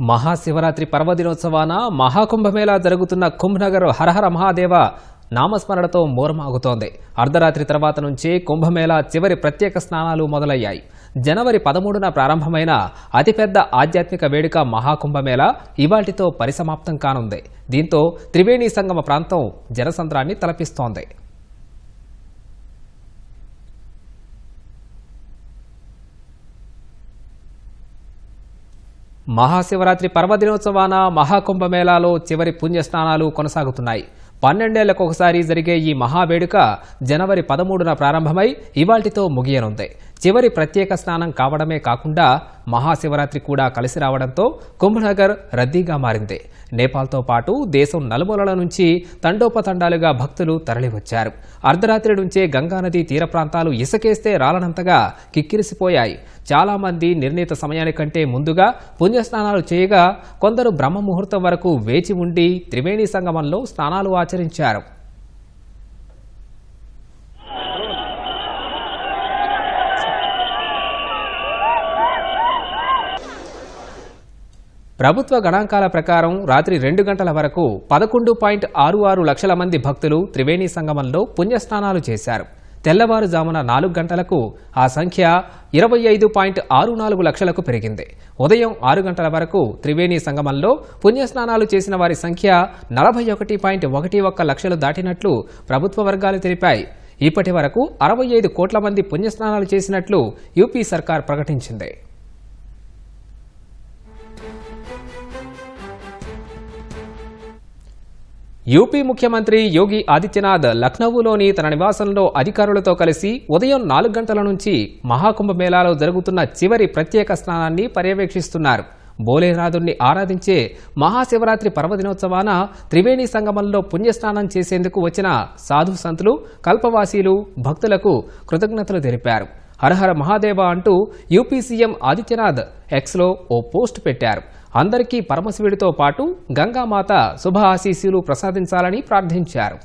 మహాశివరాత్రి పర్వదినోత్సవాన మహాకుంభమేళా జరుగుతున్న కుంభనగర్ హరహర మహాదేవ నామస్మరణతో మోరమాగుతోంది. అర్ధరాత్రి తర్వాత నుంచే కుంభమేళా చివరి ప్రత్యేక స్నానాలు మొదలయ్యాయి. జనవరి పదమూడున ప్రారంభమైన అతిపెద్ద ఆధ్యాత్మిక వేడుక మహాకుంభమేళా ఇవాటితో పరిసమాప్తం కానుంది. దీంతో త్రివేణి సంగమ ప్రాంతం జనసంద్రాన్ని తలపిస్తోంది. మహాశివరాత్రి పర్వదినోత్సవాన మహాకుంభమేళాలో చివరి పుణ్యస్నానాలు కొనసాగుతున్నాయి. పన్నెండేళ్ళకు ఒకసారి జరిగే ఈ మహావేడుక జనవరి పదమూడున ప్రారంభమై ఇవాల్టితో ముగియనుంది. చివరి ప్రత్యేక స్నానం కావడమే కాకుండా మహాశివరాత్రి కూడా కలిసి రావడంతో కుంభనగర్ రద్దీగా మారింది. నేపాల్తో పాటు దేశం నలుమూలల నుంచి తండోపతండాలుగా భక్తులు తరలివచ్చారు. అర్ధరాత్రి నుంచే గంగానది తీర ప్రాంతాలు ఇసుకేస్తే రాలనంతగా కిక్కిరిసిపోయాయి. చాలామంది నిర్ణీత సమయానికంటే ముందుగా పుణ్యస్నానాలు చేయగా కొందరు బ్రహ్మ ముహూర్తం వరకు వేచి ఉండి త్రివేణి సంగమంలో స్నానాలు ఆచరించారు. ప్రభుత్వ గణాంకాల ప్రకారం రాత్రి రెండు గంటల వరకు పదకొండు పాయింట్ ఆరు ఆరు లక్షల మంది భక్తులు త్రివేణి సంగమంలో పుణ్యస్నానాలు చేశారు. తెల్లవారుజామున నాలుగు గంటలకు ఆ సంఖ్య ఇరవై ఐదు పాయింట్ ఆరు నాలుగు లక్షలకు పెరిగింది. ఉదయం ఆరు గంటల వరకు త్రివేణి సంగమంలో పుణ్యస్నానాలు చేసిన వారి సంఖ్య నలభై ఒకటి పాయింట్ ఒకటి ఒక్క లక్షలు దాటినట్లు ప్రభుత్వ వర్గాలు తెలిపాయి. ఇప్పటి వరకు అరవై ఐదు కోట్ల మంది పుణ్యస్నానాలు చేసినట్లు యూపీ సర్కార్ ప్రకటించింది. యూపీ ముఖ్యమంత్రి యోగి ఆదిత్యనాథ్ లక్నవూలోని తన నివాసంలో అధికారులతో కలిసి ఉదయం నాలుగు గంటల నుంచి మహాకుంభ మేళాలో జరుగుతున్న చివరి ప్రత్యేక స్నానాన్ని పర్యవేక్షిస్తున్నారు. బోలేనాథుణ్ణి ఆరాధించే మహాశివరాత్రి పర్వదినోత్సవాన త్రివేణి సంగమంలో పుణ్యస్నానం చేసేందుకు వచ్చిన సాధు సంతులు కల్పవాసీలు భక్తులకు కృతజ్ఞతలు తెలిపారు. హరహర మహాదేవ అంటూ యూపీ సీఎం ఆదిత్యనాథ్ ఎక్స్లో ఓ పోస్ట్ పెట్టారు. అందరికీ పరమశివుడితో పాటు గంగామాత శుభ ఆశీస్సులు ప్రసాదించాలని ప్రార్థించారు.